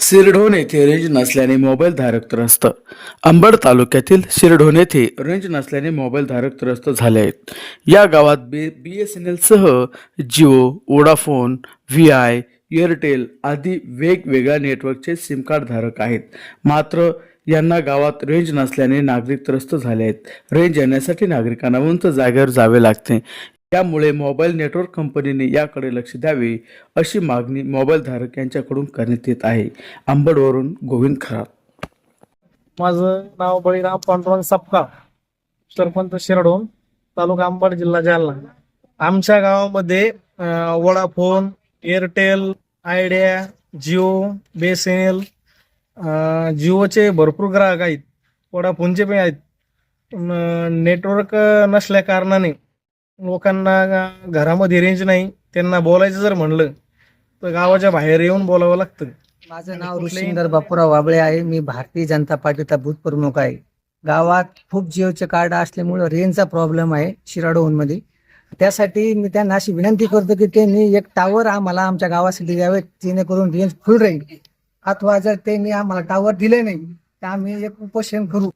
शिरढोण येथे रेंज नसल्याने मोबाईल धारक त्रस्त. अंबड तालुक्यातील शिरढोण येथे रेंज नसल्याने मोबाईल धारक त्रस्त झाले आहेत. या गावात B B S N एलसह Jio Vodafone V I Airtel आदी वेगवेगळ्या नेटवर्कचे सिम कार्ड धारक आहेत. मात्र यांना गावात रेंज नसल्याने नागरिक त्रस्त झाले आहेत. रेंज येण्यासाठी नागरिकांना उंच जागेवर जावे लागते. त्यामुळे मोबाईल नेटवर्क कंपनीने याकडे लक्ष द्यावे अशी मागणी मोबाईल धारक यांच्याकडून करण्यात येत आहे. अंबडवरून गोविंद खरात. माझं नाव बळीराम पांडुरंग सपका सरपंच शिरडोन तालुका अंबड जिल्हा जालना. आमच्या गावामध्ये Vodafone Vodafone Airtel Idea Jio BSNL जिओचे भरपूर ग्राहक आहेत वोडाफोनचे पण आहेत. नेटवर्क नसल्या कारणाने लोकांना घरामध्ये रेंज नाही त्यांना बोलायचं जर म्हणलं तर गावाच्या बाहेर येऊन बोलावं लागतं. माझं नाव ऋषिंदर बापूराव वाबळे आहे. मी भारतीय जनता पार्टीचा बूथ प्रमुख आहे. गावात खूप जिओचे कार्ड असल्यामुळे रेंजचा प्रॉब्लेम आहे शिराडोहनमध्ये त्यासाठी मी त्यांना अशी विनंती करतो की त्यांनी एक टावर आम्हाला आमच्या गावासाठी द्यावे जेणेकरून रेंज फुल राहील. अथवा जर त्यांनी आम्हाला टावर दिले नाही तर आम्ही एक उपोषण करू.